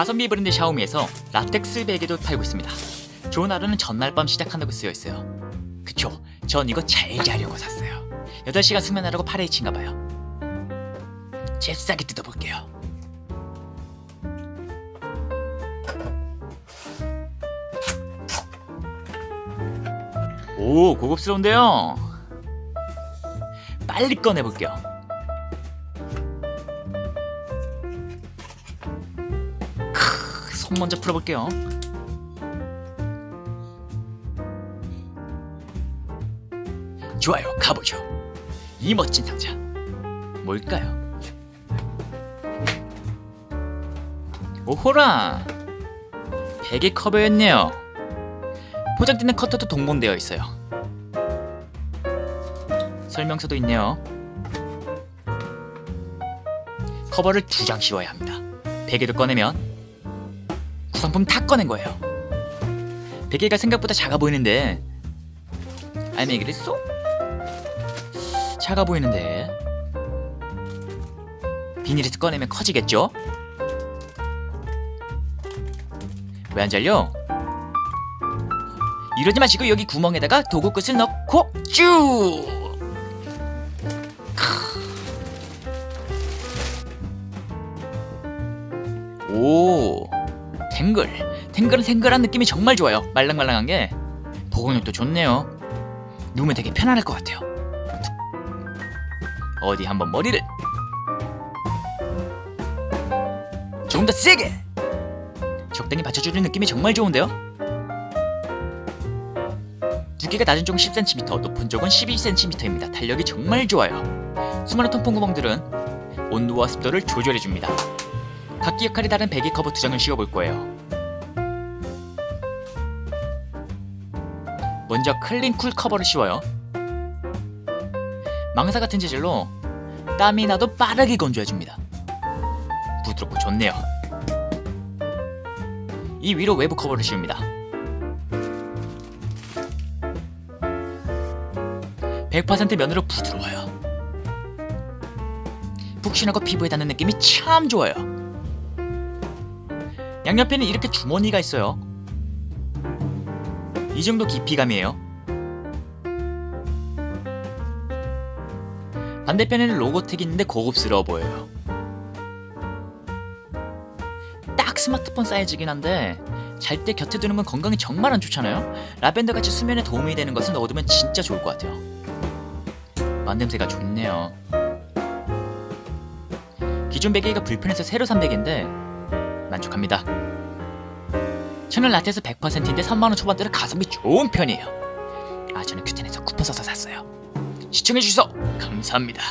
가성비 브랜드 샤오미에서 라텍스 베개도 팔고 있습니다. 좋은 하루는 전날 밤 시작한다고 쓰여 있어요. 그쵸? 전 이거 잘 자려고 샀어요. 8시간 수면하라고 8H인가 봐요. 잽싸게 뜯어볼게요. 오, 고급스러운데요? 빨리 꺼내볼게요. 크, 손 먼저 풀어볼게요. 좋아요, 가보죠. 이 멋진 상자. 뭘까요? 오호라! 베개 커버였네요. 포장되는 커터도 동봉되어 있어요. 설명서도 있네요. 커버를 두 장 씌워야 합니다. 베개도 꺼내면 구성품 다 꺼낸 거예요. 베개가 생각보다 작아 보이는데 알맹이 그랬어? 작아 보이는데 비닐에서 꺼내면 커지겠죠? 왜 안 잘려? 이러지 마시고 여기 구멍에다가 도구 끝을 넣고 쭉! 크. 오, 탱글. 탱글은 탱글한 느낌이 정말 좋아요. 말랑말랑한 게 보건력도 좋네요. 누우면 되게 편안할 것 같아요. 어디 한번 머리를 조금 더 세게 적당히 받쳐주는 느낌이 정말 좋은데요? 두께가 낮은 쪽은 10cm, 높은 쪽은 12cm입니다. 탄력이 정말 좋아요. 통풍 구멍들은 온도와 습도를 조절해줍니다. 각기 역할이 다른 베개 커버 두 장을 씌워볼 거예요. 먼저 클린 쿨 커버를 씌워요. 망사 같은 재질로 땀이 나도 빠르게 건조해줍니다. 부드럽고 좋네요. 이 위로 외부 커버를 씌웁니다. 100% 면으로 부드러워요. 푹신하고 피부에 닿는 느낌이 참 좋아요. 양옆에는 이렇게 주머니가 있어요. 이 정도 깊이감이에요. 반대편에는 로고텍이 있는데 고급스러워 보여요. 딱 스마트폰 사이즈긴 한데 잘 때 곁에 두는 건 건강에 정말 안 좋잖아요. 라벤더 같이 수면에 도움이 되는 것을 넣어두면 진짜 좋을 것 같아요. 만냄새가 좋네요. 기존 베개가 불편해서 새로 산 베개인데 만족합니다. 저는 라테스 100%인데 3만원 초반대로 가성비 좋은 편이에요. 아 저는 큐텐에서 쿠폰 써서 샀어요. 시청해주셔서 감사합니다.